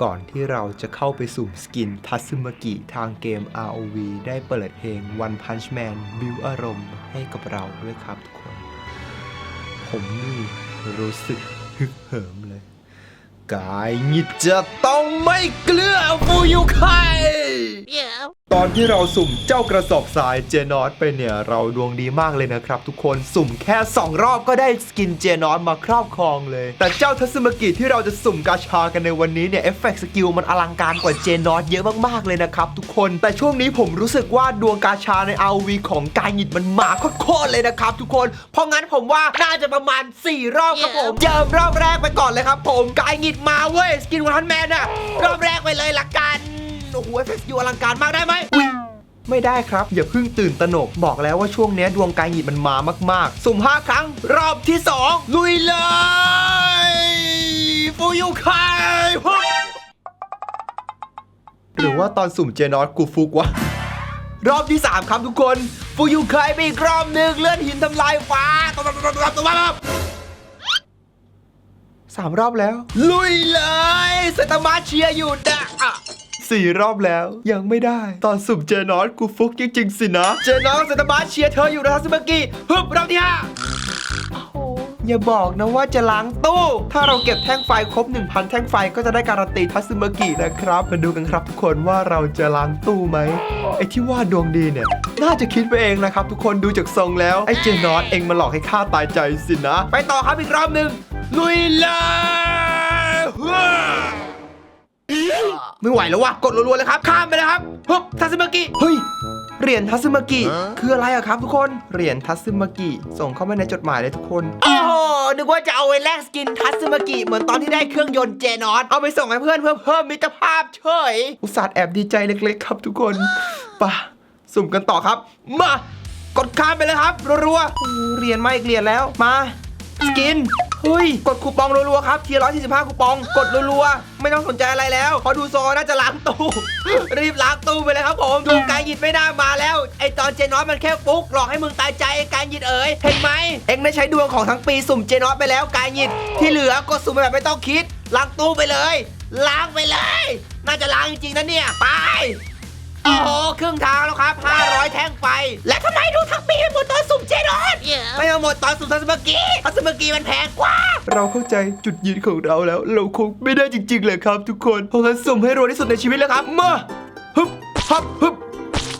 ก่อนที่เราจะเข้าไปสุ่มสกินทัซึมากิทางเกม ROV ได้เปิดเพลง One Punch Man บิวอารมณ์ให้กับเราด้วยครับทุกคน ผมนี่รู้สึกฮึกเหิมเลย กายหงิดจะต้องไม่เกลือฟูยุไค Yeah. ตอนที่เราสุ่มเจ้ากระสอบทรายเจนอสไปเนี่ย เราดวงดีมากเลยนะครับ ทุกคนสุ่มแค่ 2 รอบก็ได้สกินเจนอสมาครอบครองเลย แต่เจ้าทัศมากิที่เราจะสุ่มกาชากันในวันนี้เนี่ยเอฟเฟกต์สกิลมันอลังการกว่าเจนอสเยอะมากๆเลยนะครับ ทุกคนแต่ช่วงนี้ผมรู้สึกว่าดวงกาชาใน RV ของกายหงิดมันมาโคตรๆเลยนะครับ ทุกคนเพราะงั้นผมว่าน่าจะประมาณ 4 รอบครับผมเยิมรอบแรกไปก่อนเลยครับ ผมกายหงิดมาเว้ยสกินวันทันแมนอะรอบแรกไปเลยละกัน โอ้โหเอฟเฟกต์อยู่อลังการมากได้ไหมไม่ได้ครับ อย่าเพิ่งตื่นตระหนกบอกแล้วว่าช่วงนี้ดวงกายหยิมันมามาก ๆ สุ่ม 5 ครั้ง รอบที่ 2 ลุยเลยฟูยูไคหรือว่าตอนสุ่มเจนอสกูฟุกวะ รอบที่ 3 ครับทุกคน ฟูยูไคไปอีกรอบหนึ่งเลื่อนหินทำลายฟ้าตัวตัวตัวตัวตัวตัวสามรอบแล้ว ลุยเลยสตามาเชียร์อยู่นะอะ สี่รอบแล้ว ยังไม่ได้ ตอนสุ่มเจนอสกูฟุกจริงๆสินะ เจนอสสตามาเชียร์เธออยู่นะทัสเมื่อกี้ฮึบรอบที่ห้าโอ้โหอย่าบอกนะว่าจะล้างตู้ ถ้าเราเก็บแท่งไฟครบ 1,000 แท่งไฟก็จะได้การันตีทัสเมื่อกี้นะครับ มาดูกันครับทุกคนว่าเราจะล้างตู้ไหมไอ้ที่ว่าดวงดีเนี่ย น่าจะคิดไปเองนะครับ ทุกคนดูจากทรงแล้ว ไอ้เจนอสเองมาหลอกให้ข้าตายใจสินะ ไปต่อครับอีกรอบหนึ่งลุยเลยฮึ่ม ไม่ไหวแล้ววะกดรัวๆเลยครับข้ามไปเลยครับฮึบทัสเมื่อกี้เฮ้ยเหรียญทัซึมากิคืออะไรอะครับทุกคนเหรียญทัซึมากิส่งเข้ามาในจดหมายเลยทุกคนโอ้โหนึกว่าจะเอาไว้แลกสกินทัซึมากิเหมือนตอนที่ได้เครื่องยนต์เจนอสเอาไปส่งให้เพื่อนเพื่อเพิ่มมิตรภาพเฉยอุตส่าห์แอบดีใจเล็ก ๆ ครับทุกคนไป่ะสุ่มกันต่อครับ มากดข้ามไปเลยครับรัวๆโอ้โหเหรียญมาอีกเหรียญแล้วมา สกินเฮ้ยกดคูปองรัวๆครับเทียร์ร้อยสี่สิบห้าคูปอง กดรัวๆไม่ต้องสนใจอะไรแล้วเพอดูโซน่าจะล้างตู้ รีบล้างตู้ไปเลยครับผมดูการหยิดไม่น่ามาแล้ว ไอตอนเจนอสมันแค่ฟุกหลอกให้มึงตายใจไอ้การหยิดเอ๋ยเห็นไหมเอ็งได้ใช้ดวงของทั้งปีสุ่มเจนอสไปแล้วการหยิดที่เหลือก็สุ่มไปแบบไม่ต้องคิดล้างตู้ไปเลย ล้างไปเลย น่าจะล้างจริงๆนะเนี่ยไป โอ้โหครึ่งทางแล้วครับ 500 แท่งไฟและทำไมดูทั้งปีไปหมดตอนสุ่มเจนอส Yeah. ไม่เอาหมดตอนสุ่มทัสเมื่อกี้ทัสเมื่อกี้มันแพงกว่า เราเข้าใจจุดยืนของเราแล้ว เราคงไม่ได้จริงๆเลยครับทุกคนเพราะงั้นสุ่มให้รวยที่สุดในชีวิตแล้วครับมาฮึบฮับฮึบ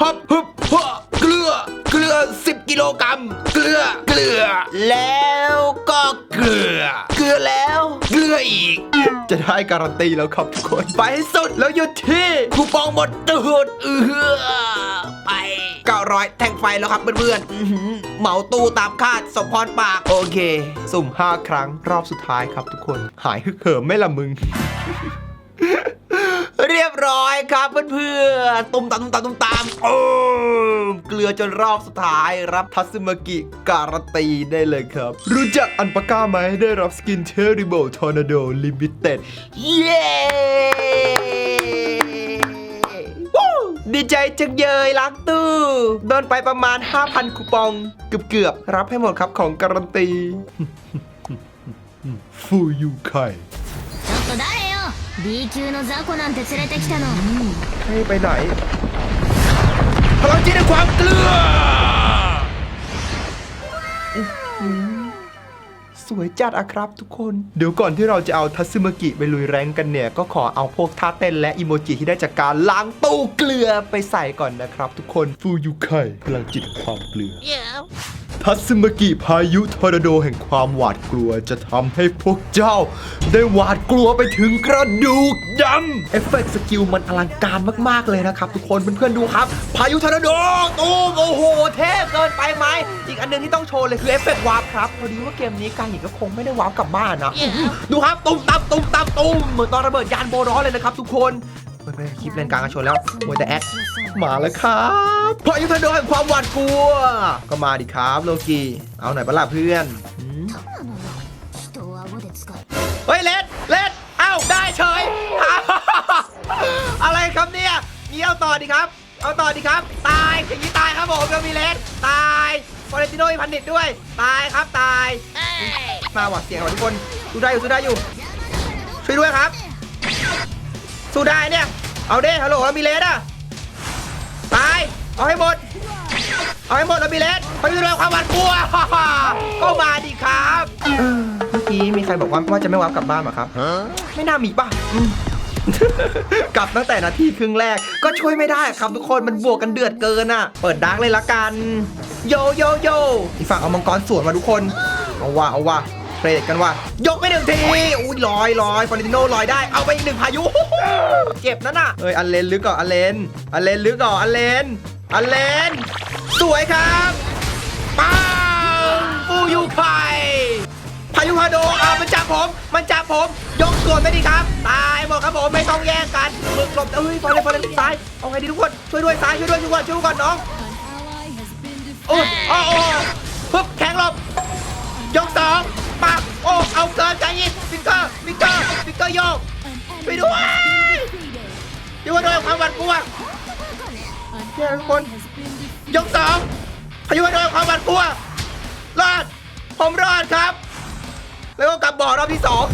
ฮับฮึบฮะเกลือ เกลือ 10 กิโลกรัมเกลือเกลือ แล้วก็เกลือ เกลือแล้วเกลืออีก จะได้การันตีแล้วครับทุกคน ไปให้สุดแล้วหยุดที่คูปองหมดตูดเออไป 900 แท่งไฟแล้วครับเพื่อนๆอื้อหือเหมาตู้ตามคาดสมพรปาก โอเค สุ่ม 5 ครั้งรอบสุดท้ายครับทุกคน หายฮึกเหิมไหม่ละมึงเร้อยครับเพื่อนๆตุ้มตามตุ้มตามตุ้มตามโอ้เกลือจนรอบสุดท้ายรับทัสมากิการันตีได้เลยครับ รู้จักอันปาก้าไหมได้รับสกินเทอริเบิลทอร์นาโดลิมิเต็ดเย้ดีใจจังเยยลักตู้โดนไปประมาณ 5,000 คูปอง เกือบเกือบรับให้หมดครับของการันตีฟูยูไข่ B 級の雑魚なんて連れてきたの ให้ไปไหน พลังจิตแห่งความเกลืออื้อหือสวยจัดอะครับทุกคน เดี๋ยวก่อนที่เราจะเอาทัซึมากิไปลุยแรงกันเนี่ย ก็ขอเอาพวกท่าเต้นและอิโมจิที่ได้จากการล้างตู้เกลือไปใส่ก่อนนะครับทุกคน ฟูยุไคพลังจิตแห่งความเกลือ Yeah. ทัศมกิพายุทอร์นาโดแห่งความหวาดกลัวจะทำให้พวกเจ้า ได้หวาดกลัวไปถึงกระดูกดำเอฟเฟกต์สกิลมันอลังการมาก ๆ เลยนะครับ ทุกคนเพื่อนๆดูครับ พายุทอร์นาโดตูมโอ้โห เทพเกินไปไหมอีกอันหนึงที่ต้องโชว์เลยคือเอฟเฟกต์วาร์ปครับพอดีว่าเกมนี้การหญิงก็คงไม่ได้วาร์ปกลับบ้านนะ ดูครับตุ้มตับตุ้มตับตุ้มเหมือนตอนระเบิดยานโบร้อนเลยนะครับทุกคน เฮ้ยเฮ้คลิปเล่นกลางกระชนแล้วมวยแต่แอคมาแล้วครับพายุธนูแห่งความหวาดกลัว ก็มาดิครับโลกีเอาหน่อยปะล่ะเพื่อนเฮ้ยเลดเลดเอ้าได้เฉย อะไรครับเนี่ยนี่เอาต่อดีครับ เอาต่อดีครับ ตายอย่างนี้ตายครับผมเรามีเลดตายฟอเรนติโนมีพันดิตด้วย ตายครับตายมาหวัดเสียงหวัดทุกคนดูได้อยู่ดูได้อยู่ ช่วยด้วยครับ สู้ได้เนี่ย เอาเด้ฮัลโหลเรามีเลสอะตายเอาให้หมด เอาให้หมดเรามีเลสไปดูแลความหวาดกลัวก็มาดิครับเออเมื่อกี้มีใครบอกว่าว่าจะไม่วับกลับบ้านเหรอครับ ไม่น่ามีป่ะอืมกลับตั้งแต่นาทีครึ่งแรกก็ช่วยไม่ได้ครับทุกคนมันบวกกันเดือดเกินอะ เปิดดาร์กเลยละกัน โยโยโยอีกฝั่งเอามังกรสวนมาทุกคน เอาว่ะเอาว่ะ เรดกันว่ะยกไปหนึ่งทีอุ้ยลอยลอยฟอร์นิโนลอยได้เอาไปอีกหนึ่งพายุเจ็บนั่นน่ะเอ้ยอันเลนลึกก่อนอันเลนอันเลนลึกก่อนอันเลนอันเลนสวยครับปังฟูยูไคพายุฮาโดอะมันจับผม มันจับผม ยกส่วนไปดิครับ ตายหมดครับผมไม่ต้องแย่งกันมึกหลบเอ้ยฟอร์เรนฟอร์เรนซ้ายเอาไงดีทุกคนช่วยด้วยซ้ายช่วยด้วยช่วยด้วยช่วยก่อนน้องโอ้โอ้ อาเกินใจยิงฟิกเกอร์ฟิกเกอร์ฟิกเกอร์โยกไปด้วยอยู่ว่าโดยความหวาดกลัวแย่ทุกคนยกสองพายุว่าโดยความหวาดกลัวรอดผมรอดครับ แล้วก็กลับบ่อรอบที่สอง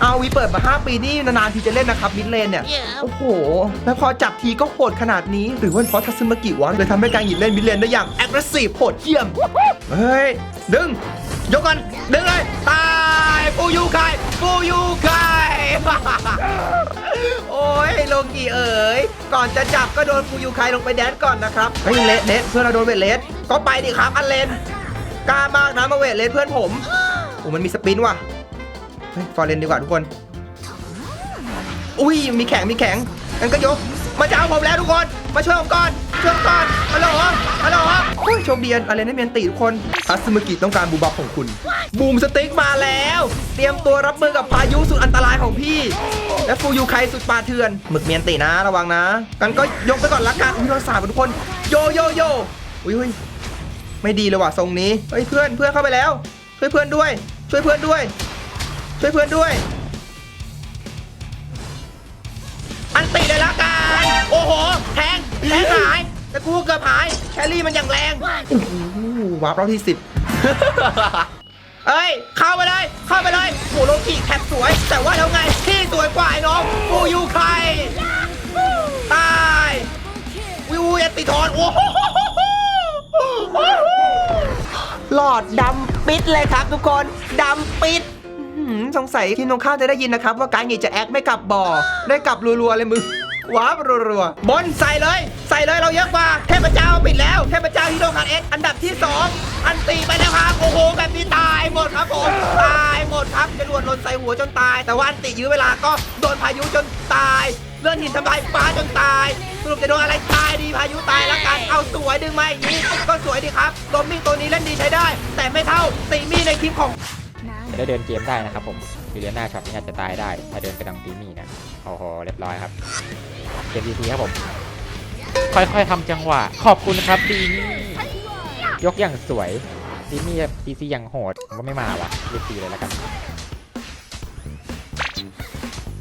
เอาวีเปิดมา 5 ปีนี่นานๆทีจะเล่นนะครับมิดเลนเนี่ย โอ้โห แล้วพอจับทีก็โหดขนาดนี้ หรือว่าเพราะทัศนกิวะเลยทำให้การหยิบเล่นมิดเลนได้อย่าง aggressive โหดเยี่ยม เฮ้ย ดึง ยกกันดึงเลย ตาย ฟูยูไคฟูยูไคโอ้ยโลกีเอ๋ยก่อนจะจับก็โดนฟูยูไคลงไปแดนก่อนนะครับเฮ้ยเลสเลสเพื่อนเราโดนเวทเลสก็ไปดิครับอันเลนกล้ามากนะมาเวทเลสเพื่อนผมโอ้มันมีสปินว่ะเฮ้ยฟอร์เรนดีกว่าทุกคน อุ้ยมีแข็งมีแข็งงั้นก็ยกมาจะเอาผมแล้วทุกคน มาช่วยผมก่อน ช่วยก่อนฮัลโหลฮัลโหลโอ้ยโชคดีอะไรนะเมียนตีทุกคนทัสมกิต้องการบูบับของคุณ บูมสติ๊กมาแล้ว เตรียมตัวรับมือกับพายุสุดอันตรายของพี่ และฟูยูไคสุดปาเถื่อน หมึกเมียนตีนะระวังนะ กันก็ยกไปก่อนละกันอุ้ยเราสาบทุกคน โยโยโยอุ้ยอุ้ยไม่ดีเลยว่ะทรงนี้ เฮ้ยเพื่อนเพื่อนเข้าไปแล้ว ช่วยเพื่อนด้วย ช่วยเพื่อนด้วย ช่วยเพื่อนด้วย อันตีเลยละกัน โอ้โห แทงแทงหาย แต่กูเกือบหายแครี่มันอย่างแรงโอ้โหวาร์ปรอบที่สิบเอ้ย เข้าไปเลย เข้าไปเลยโหโลกิแคปสวย แต่ว่าแล้วไงที่สวยกว่าไอ้น้องฟูยูใครตายวิวยันติทอนโอ้โหหลอดดำปิดเลยครับทุกคนดำปิดอื้อหือสงสัยทีมตรงข้ามจะได้ยินนะครับ ว่าการหงีจะแอคไม่กลับบ่อได้กลับรัวๆเลยมึงว้าบรัวๆบนใส่เลย ใส่เลยเราเยอะกว่าเทพเจ้าปิดแล้วเทพเจ้าฮีโร่ขาดเอสอันดับที่ 2 อันตีไปแล้วครับโอ้โหแบบนี้ตายหมดครับผมตายหมดครับจรวดลนใส่หัวจนตาย แต่ว่าอันติยื้อเวลาก็โดนพายุจนตายเลื่อนหินทำลายฟ้าจนตายสรุปจะโดนอะไรตายดีพายุตายแล้วกันเอาสวยดึงมาอีกนี้ก็สวยดีครับโดมมิ่งตัวนี้เล่นดีใช้ได้ แต่ไม่เท่าตีมี่ในคลิปของจะได้เดินเกมได้นะครับผมยูเลียนาช็อตนี้อาจจะตายได้ ถ้าเดินไปทางตีมี่นะโอ้โหเรียบร้อยครับเกมดีทีครับผม ค่อยๆทำจังหวะ ขอบคุณครับดีนี่ยกอย่างสวยดีนี่ดีซีอย่างโหดก็ไม่มาวะเรียกตีเลยแล้วกัน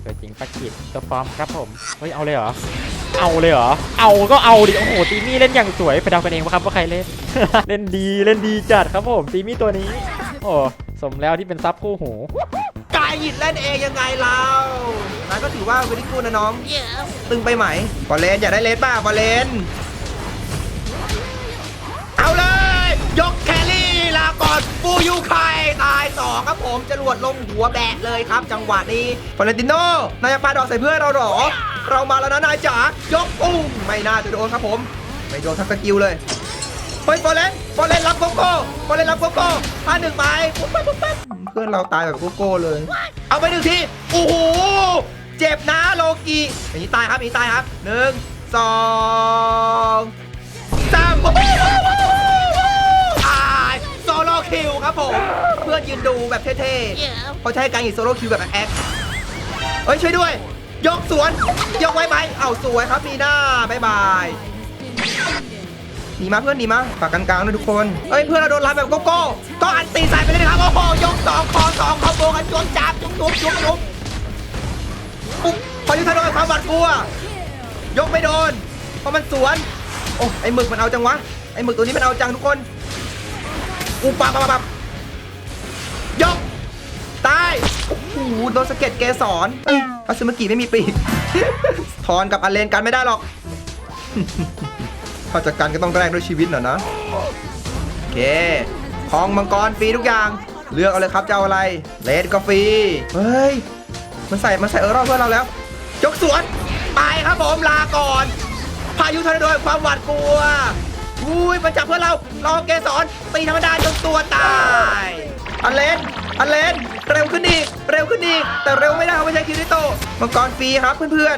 ตัวจริงปักกิดตัวฟอร์มครับผม เฮ้ย เอาเลยเหรอ เอาเลยเหรอ เอาก็เอาดิ โอ้โห ตีมี่เล่นอย่างสวย ไปเดากันเองว่าครับว่าใครเล่น เล่นดี เล่นดีจัดครับผม ตีมี่ตัวนี้ โอ้ สมแล้วที่เป็นซับคู่หู หยิดเล่นเองยังไงเรานั้นก็ถือว่าเวลิกูนะน้องตึงไปไหมบอลเลนอยากได้เลนป่ะบอลเลน เอาเลย ยกแครี่ลาก่อนฟูยูไคตายสองครับผมจรวดลงหัวแบะเลยครับ จังหวะนี้ฟอเรนติโนนายจะปาดอกใส่เพื่อนเราเหรอ เรามาแล้วนะนายจ๋ายกปุ้งไม่น่าจะโดนครับผม ไม่โดนทั้งสกิลเลย เฮ้ยฟอร์เรนฟอร์เรนรับโกโก้ฟอร์เรนรับโกโก้พาหนึ่งไปปุ๊บปั๊บปุ๊บปั๊บเพื่อนเราตายแบบโกโก้เลย เอาไปหนึ่งทีโอ้โหเจ็บนะโลกีอย่างนี้ตายครับอย่างนี้ตายครับหนึ่งสองสามโอ้โหตายโซโลคิวครับผมเพื่อนยืนดูแบบเท่ๆเขาใช้การยิงโซโลคิวแบบแอคเฮ้ยช่วยด้วย ยกสวน ยกไว้ไหมเอาสวยครับมีหน้าบ๊ายบาย หนีมาเพื่อนหนีมาฝากกลางๆนะทุกคนเอ้ยเพื่อนเราโดนรับแบบโกโก้ก็อันตีใส่ไปเลยนะครับโอ้โหยกสองคอสองคอมโบกันจวงจับจุ๊บจุ๊บจุ๊บจุ๊บปุ๊บพอยุทธโดนความหวาดกลัวยกไม่โดนเพราะมันสวนโอ้ไอหมึกมันเอาจังวะไอหมึกตัวนี้มันเอาจังทุกคนอุปาปะปะปะยกตายโอ้โหโดนสะเก็ดเกสรเอ้ยอาซึเมากิไม่มีปีกทอนกับอันเลนกันไม่ได้หรอก ถ้าจะกันก็ต้องแรกด้วยชีวิตหน่อยนะโอเคทองมังกรฟรีทุกอย่าง เลือกเอาเลยครับจะเอาอะไรเลดก็ฟรีเฮ้ยมันใส่มันใส่เออรอบเพื่อนเราแล้วยกสวนไปครับผมลาก่อน พายุทอร์นาโดความหวาดกลัวอุ้ยมันจับเพื่อนเราราเกสรตีธรรมดาจนตัวตายอันเลนอันเลนเร็วขึ้นดีกเร็วขึ้นดีกแต่เร็วไม่ได้เขาไม่ใช่คิริโตมังกรฟรีครับเพื่อน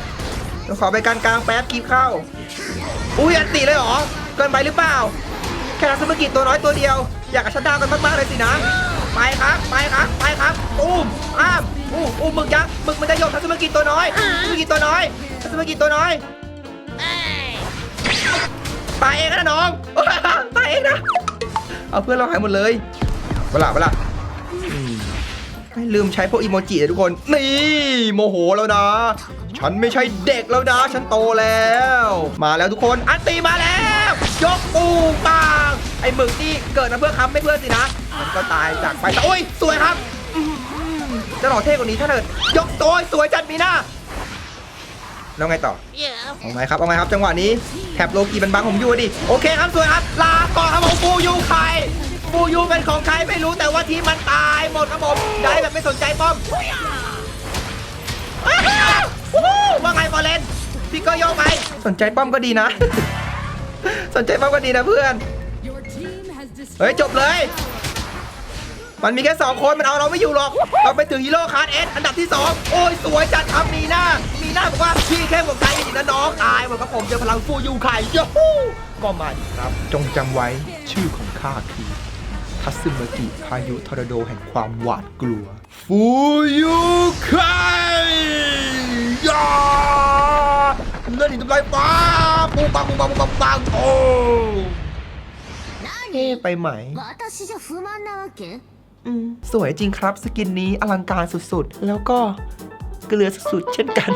ๆเดี๋ยวขอไปการกลางแป๊บกีบเข้า อุ้ยอันตีเลยเหรอ เกินไปหรือเปล่า แค่นักสมกิจตัวน้อยตัวเดียว อยากกับชัดดาวกันมากๆเลยสินะ ไปครับ ไปครับ ไปครับอุ้มอ้ามอู้อู้หมึกยักษ์หมึกมันจะโยนทัศมกิจตัวน้อยทัศมกิจตัวน้อยทัศมกิจตัวน้อยตายเองนะน้องตายเองนะ เอาเพื่อนเราหายหมดเลยเวลาเวลาไม่ลืมใช้พวกอีโมจิเลยทุกคน นี่โมโหแล้วนะ ฉันไม่ใช่เด็กแล้วนะ ฉันโตแล้ว มาแล้วทุกคน อันตีมาแล้ว ยกปูปางไอ้หมึกนี่เกิดมาเพื่อค้ำไม่เพื่อสินะ มันก็ตายจากไปแต่โอ้ย สวยครับอื้อหือจะหล่อเท่กว่านี้ถ้าเกิดยกตัวสวยจัดมีหน้าแล้วไงต่อ เอาไงครับ เอาไงครับ จังหวะนี้แถบโลกีมันบังผมอยู่ดิ โอเคครับ สวยครับ ลาก่อนครับผมฟูยูใครฟูยูเป็นของใครไม่รู้แต่ว่าทีมมันตายหมดครับผม ได้แบบไม่สนใจป้อมอ้า ว่าไงบอลเลนพี่ก็โยกไป สนใจป้อมก็ดีนะ สนใจป้อมก็ดีนะเพื่อน เฮ้ยจบเลย มันมีแค่สองคนมันเอาเราไม่อยู่หรอก เราไปถึงฮีโร่คาร์ดเอสอันดับที่2โอ้ยสวยจัดครับมีหน้า มีหน้าบอกว่าพี่แค่หัวใจอีกนะน้องตายหมดครับผมเจอพลังฟูยูไข่ยูฮูก็มาดิครับ จงจำไว้ชื่อของข้าคือ ทัสึมากิพายุทอร์นาโดแห่งความหวาดกลัว ฟูยุไคยาเลือดหนีทำลายฟ้าปูปังปูปังปูปังปังโอ้เท่ไปไหมสวยจริงครับสกินนี้อลังการสุดๆ แล้วก็เกลือสุดๆ เช่นกัน